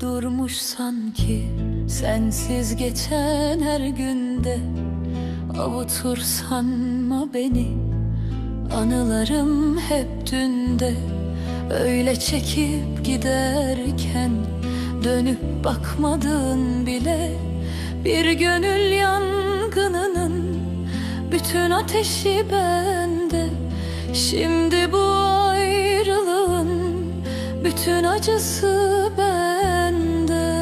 Durmuş sanki. Sensiz geçen her günde Avutur sanma beni? Anılarım hep dünde. Öyle çekip giderken Dönüp bakmadın bile. Bir gönül yangınının Bütün ateşi bende. Şimdi bu Bütün acısı bende.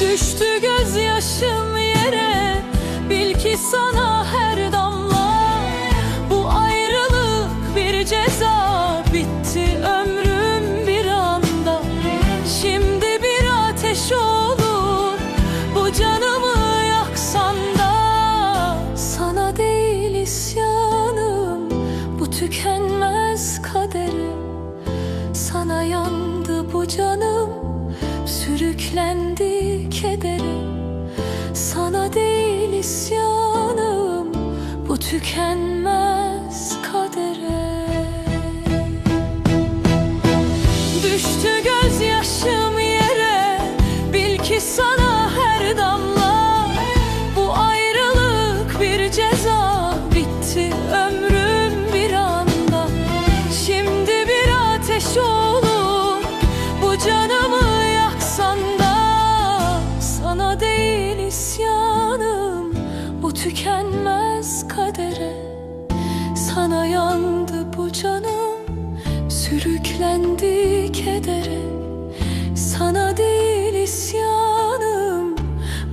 Düştü gözyaşım yere Bil ki sana Sana yandı bu canım Sürüklendi kederim Sana değil isyanım Bu tükenmez isyanım Bu tükenmez kadere. Sana yandı bu canım Sürüklendi kedere. Sana değil isyanım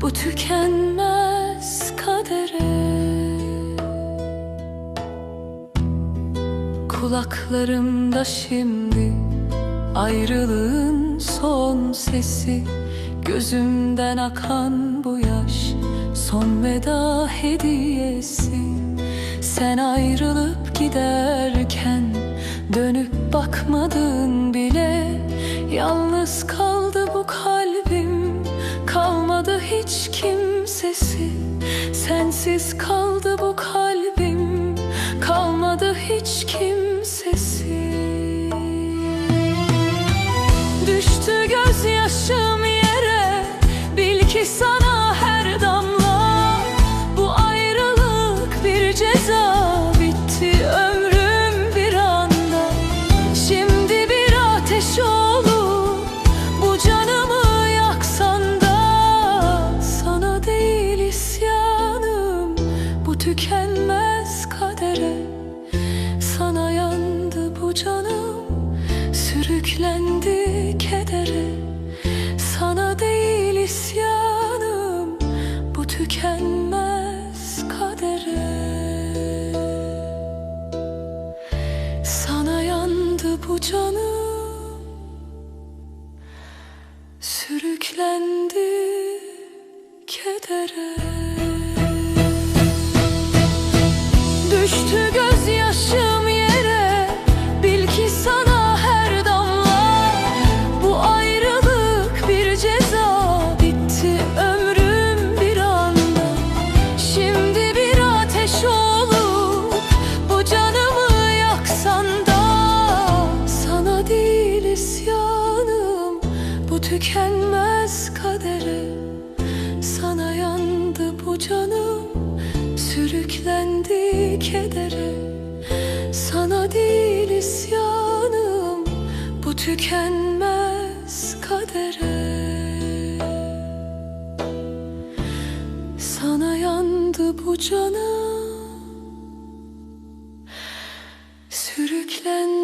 Bu tükenmez kadere. Kulaklarımda şimdi Ayrılığın son sesi Gözümden akan bu yaş Son veda hediyesi. Sen ayrılıp giderken Dönüp bakmadın bile. Yalnız kaldı bu kalbim Kalmadı hiç kimsesi. Sensiz kaldı bu kalbim Düştü gözyaşım yere. Bil ki sana her damla Bu ayrılık bir ceza. Bitti ömrüm bir anda. Şimdi bir ateş olur Bu canımı yaksan da Sana değil isyanım. Bu tükenmez kadere. Sana yandı bu canım. Sürüklendi tükenmez kadere Sana yandı bu canım Sürüklendi kedere canım Sürüklendi kedere. Sana değil isyanım Bu tükenmez kadere. Sana yandı bu canım Sürüklendi